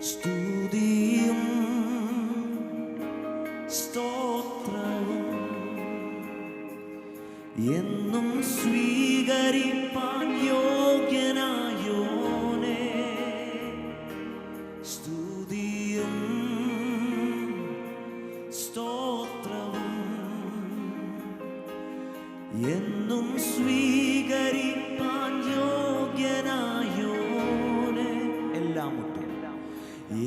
സ്തുതിയും സ്തോത്രവും എന്നും സ്വീകരിപ്പാൻ യോഗ്യനായോനെ. സ്തുതിയും സ്തോത്രവും എന്നും സ്വീ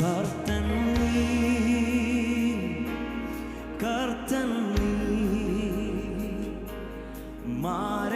കർത്തൻ നീ കർത്തൻ നീ മാര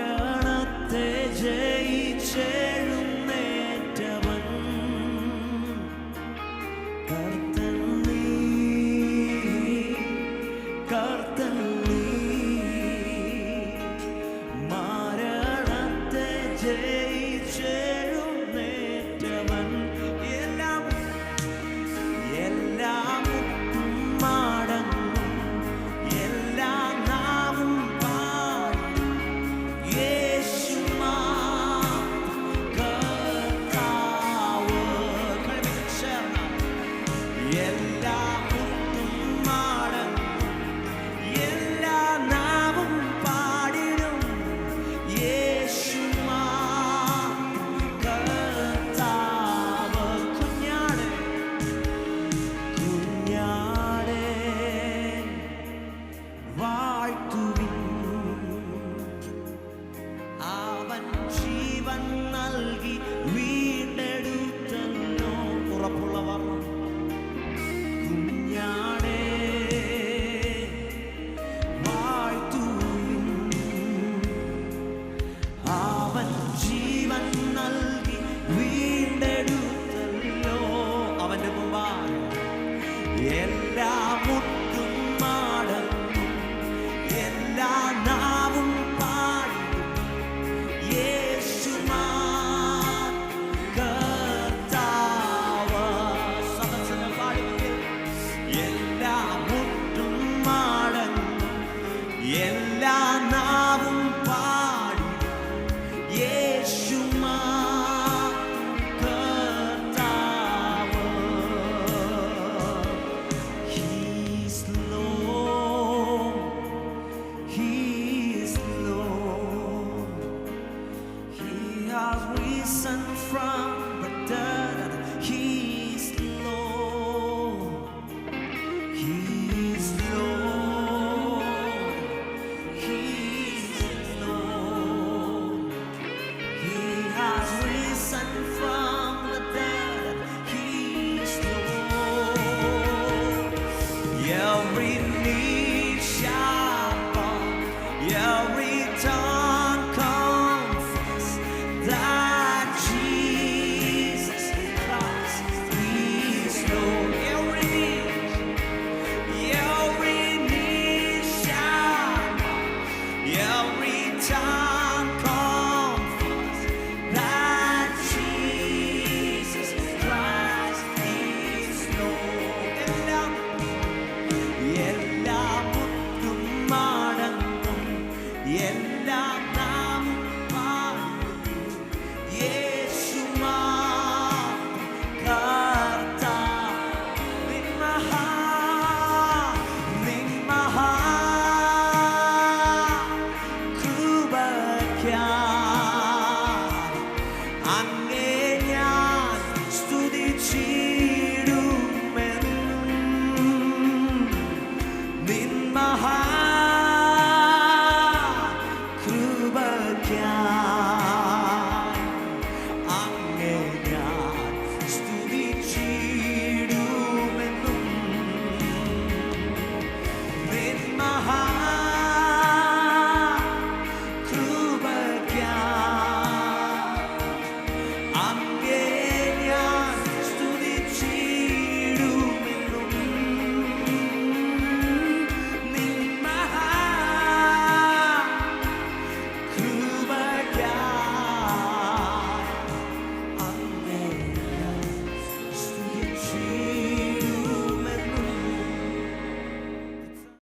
from